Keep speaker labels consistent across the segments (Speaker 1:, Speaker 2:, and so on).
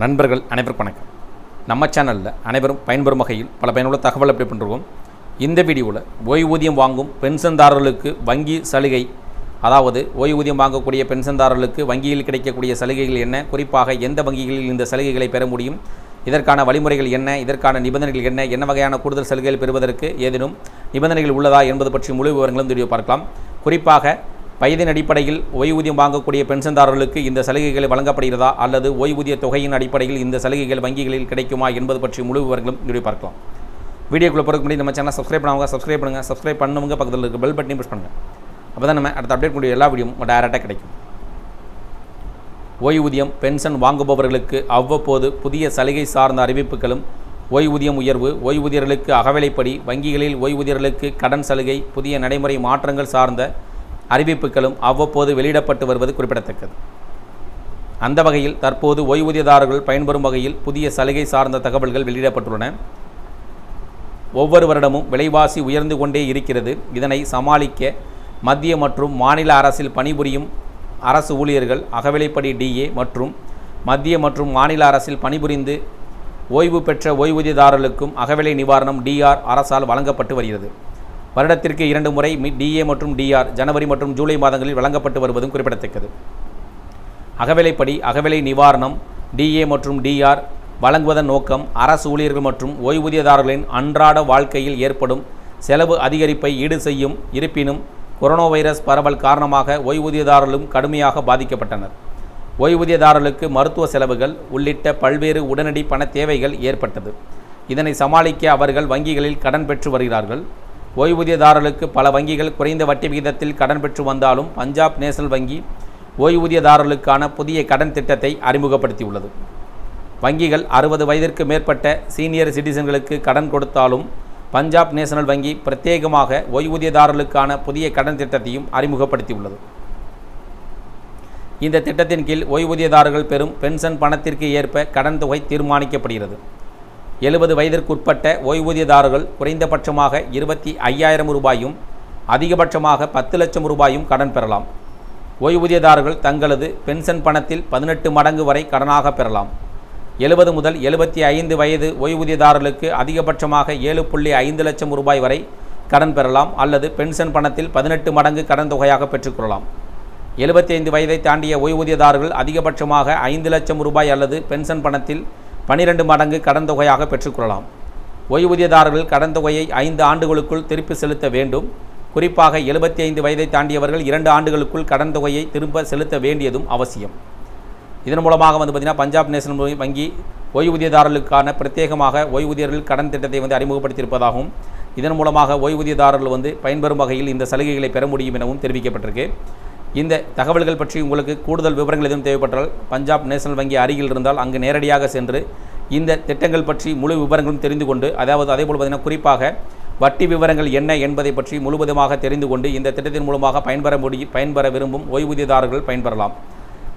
Speaker 1: நண்பர்கள் அனைவருக்கும் வணக்கம். நம்ம சேனலில் அனைவரும் பயன்பெறும் வகையில் பல பயனுள்ள தகவல் அப்படி பண்ணுறோம் இந்த வீடியோவில் ஓய்வூதியம் வாங்கும் பென்ஷன்தாரர்களுக்கு வங்கி சலுகை அதாவது ஓய்வூதியம் வாங்கக்கூடிய பென்ஷன்தாரர்களுக்கு வங்கியில் கிடைக்கக்கூடிய சலுகைகள் என்ன குறிப்பாக எந்த வங்கிகளில் இந்த சலுகைகளை பெற முடியும் இதற்கான வழிமுறைகள் என்ன இதற்கான நிபந்தனைகள் என்ன என்ன வகையான கூடுதல் சலுகைகள் பெறுவதற்கு ஏதேனும் நிபந்தனைகள் உள்ளதா என்பது பற்றி முழு விவரங்களும் தெரிய வீடியோ பார்க்கலாம். குறிப்பாக வயதின் அடிப்படையில் ஓய்வூதியம் வாங்கக்கூடிய பென்ஷன்தாரர்களுக்கு இந்த சலுகைகள் வழங்கப்படுகிறதா அல்லது ஓய்வூதிய தொகையின் அடிப்படையில் இந்த சலுகைகள் வங்கிகளில் கிடைக்குமா என்பது பற்றி முழு விவரங்களும் வீடியோ பார்க்கலாம். வீடியோக்குள்ளே போகிறதுக்கு முன்னாடி நம்ம சேனல் சப்ஸ்கிரைப் பண்ணுவாங்க சப்ஸ்கிரைப் பண்ணுங்கள் சப்ஸ்கிரைப் பண்ணுவங்க பக்கத்தில் இருக்க பெல் பட்டனையும் ப்ரெஸ் பண்ணுங்கள் அப்போ தான் நம்ம அடுத்த அப்டேட் கூடிய எல்லா வீடியோவும் டைரெக்டாக கிடைக்கும். ஓய்வூதியம் பென்ஷன் வாங்குபவர்களுக்கு அவ்வப்போது புதிய சலுகை சார்ந்த அறிவிப்புகளும் ஓய்வூதியம் உயர்வு ஓய்வூதியர்களுக்கு அகவிலைப்படி வங்கிகளில் ஓய்வூதியர்களுக்கு கடன் சலுகை புதிய நடைமுறை மாற்றங்கள் சார்ந்த அறிவிப்புகளும் அவ்வப்போது வெளியிடப்பட்டு வருவது குறிப்பிடத்தக்கது. அந்த வகையில் தற்போது ஓய்வூதியதாரர்கள் பயன்பெறும் வகையில் புதிய சலுகை சார்ந்த தகவல்கள் வெளியிடப்பட்டுள்ளன. ஒவ்வொரு வருடமும் விலைவாசி உயர்ந்து கொண்டே இருக்கிறது. இதனை சமாளிக்க மத்திய மற்றும் மாநில அரசில் பணிபுரியும் அரசு ஊழியர்கள் அகவிலைப்படி டிஏ மற்றும் மத்திய மற்றும் மாநில அரசில் பணிபுரிந்து ஓய்வு பெற்ற ஓய்வூதியதாரர்களுக்கும் அகவிலை நிவாரணம் டிஆர் அரசால் வழங்கப்பட்டு வருகிறது. வருடத்திற்கு இரண்டு முறை டிஏ மற்றும் டிஆர் ஜனவரி மற்றும் ஜூலை மாதங்களில் வழங்கப்பட்டு வருவதும் குறிப்பிடத்தக்கது. அகவிலைப்படி அகவிலை நிவாரணம் டிஏ மற்றும் டிஆர் வழங்குவதன் நோக்கம் அரசு ஊழியர்கள் மற்றும் ஓய்வூதியதாரர்களின் அன்றாட வாழ்க்கையில் ஏற்படும் செலவு அதிகரிப்பை ஈடு செய்யும் இருப்பினும் கொரோனா வைரஸ் பரவல் காரணமாக ஓய்வூதியதாரர்களும் கடுமையாக பாதிக்கப்பட்டனர். ஓய்வூதியதாரர்களுக்கு மருத்துவ செலவுகள் உள்ளிட்ட பல்வேறு உடனடி பண தேவைகள் ஏற்பட்டது. இதனை சமாளிக்க அவர்கள் வங்கிகளில் கடன் பெற்று வருகிறார்கள். ஓய்வூதியதாரர்களுக்கு பல வங்கிகள் குறைந்த வட்டி விகிதத்தில் கடன் பெற்று வந்தாலும் பஞ்சாப் நேஷனல் வங்கி ஓய்வூதியதாரர்களுக்கான புதிய கடன் திட்டத்தை அறிமுகப்படுத்தியுள்ளது. வங்கிகள் அறுபது வயதிற்கு மேற்பட்ட சீனியர் சிட்டிசன்களுக்கு கடன் கொடுத்தாலும் பஞ்சாப் நேஷனல் வங்கி பிரத்யேகமாக ஓய்வூதியதாரர்களுக்கான புதிய கடன் திட்டத்தையும் அறிமுகப்படுத்தியுள்ளது. இந்த திட்டத்தின் கீழ் ஓய்வூதியதாரர்கள் பெறும் பென்ஷன் பணத்திற்கு ஏற்ப கடன் தொகை தீர்மானிக்கப்படுகிறது. எழுபது வயதிற்குட்பட்ட ஓய்வூதியதாரர்கள் குறைந்தபட்சமாக இருபத்தி ஐயாயிரம் ரூபாயும் அதிகபட்சமாக பத்து லட்சம் ரூபாயும் கடன் பெறலாம். ஓய்வூதியதாரர்கள் தங்களது பென்ஷன் பணத்தில் பதினெட்டு மடங்கு வரை கடனாக பெறலாம். எழுபது முதல் எழுபத்தி ஐந்து வயது ஓய்வூதியதாரர்களுக்கு அதிகபட்சமாக ஏழு புள்ளி ஐந்து லட்சம் ரூபாய் வரை கடன் பெறலாம் அல்லது பென்ஷன் பணத்தில் பதினெட்டு மடங்கு கடன் தொகையாக பெற்றுக்கொள்ளலாம். எழுபத்தி ஐந்து வயதை தாண்டிய ஓய்வூதியதாரர்கள் அதிகபட்சமாக ஐந்து லட்சம் ரூபாய் அல்லது பென்ஷன் பணத்தில் பனிரெண்டு மடங்கு கடன் தொகையாக பெற்றுக்கொள்ளலாம். ஓய்வூதியதாரர்கள் கடன் தொகையை ஐந்து ஆண்டுகளுக்குள் திருப்பி செலுத்த வேண்டும். குறிப்பாக எழுபத்தி ஐந்து வயதை தாண்டியவர்கள் இரண்டு ஆண்டுகளுக்குள் கடன் தொகையை திரும்ப செலுத்த வேண்டியதும் அவசியம். இதன் மூலமாக வந்து பார்த்திங்கன்னா பஞ்சாப் நேஷனல் வங்கி ஓய்வூதியதாரர்களுக்கான பிரத்யேகமாக ஓய்வூதியர்கள் கடன் திட்டத்தை வந்து அறிமுகப்படுத்தியிருப்பதாகவும் இதன் மூலமாக ஓய்வூதியதாரர்கள் வந்து பயன்பெறும் வகையில் இந்த சலுகைகளை பெற முடியும் எனவும் தெரிவிக்கப்பட்டிருக்கு. இந்த தகவல்கள் பற்றி உங்களுக்கு கூடுதல் விவரங்கள் எதுவும் தேவைப்பட்டால் பஞ்சாப் நேஷனல் வங்கி அருகில் இருந்தால் அங்கு நேரடியாக சென்று இந்த திட்டங்கள் பற்றி முழு விவரங்களும் தெரிந்து கொண்டு அதாவது அதேபோல் பார்த்திங்கன்னா குறிப்பாக வட்டி விவரங்கள் என்ன என்பதை பற்றி முழுவதுமாக தெரிந்து கொண்டு இந்த திட்டத்தின் மூலமாக பயன்பெற முடியும் பயன்பெற விரும்பும் ஓய்வூதியதாரர்கள் பயன்பெறலாம்.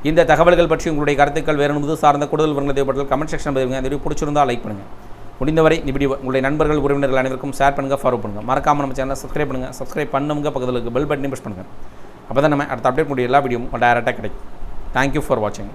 Speaker 1: இந்த தகவல்கள் பற்றி உங்களுடைய கருத்துக்கள் வேறு என்பது சார்ந்த கூடுதல் விவரங்கள் தேவைப்பட்டால் கமெண்ட் செக்ஷன் பதிவுங்க அந்த வீடியோ பிடிச்சிருந்தால் லைக் பண்ணுங்கள் முடிந்தவரை இப்படி உங்களுடைய நண்பர்கள் உறவினர்கள் அனைவருக்கும் ஷேர் பண்ணுங்கள் ஃபாலோ பண்ணுங்கள் மறக்காமல் நம்ம சேனலை சப்ஸ்கிரைப் பண்ணுங்கள் சப்ஸ்கிரைப் பண்ணுங்க பக்கத்தில் இருக்க பெல் பட்டனையும் ப்ரெஸ் பண்ணுங்கள் அப்போ தான் நம்ம அடுத்த அப்டேட் முடிய எல்லா வீடியோவும் டேரெக்டாக கிடைக்கும். தேங்க்யூ ஃபார் வாட்சிங்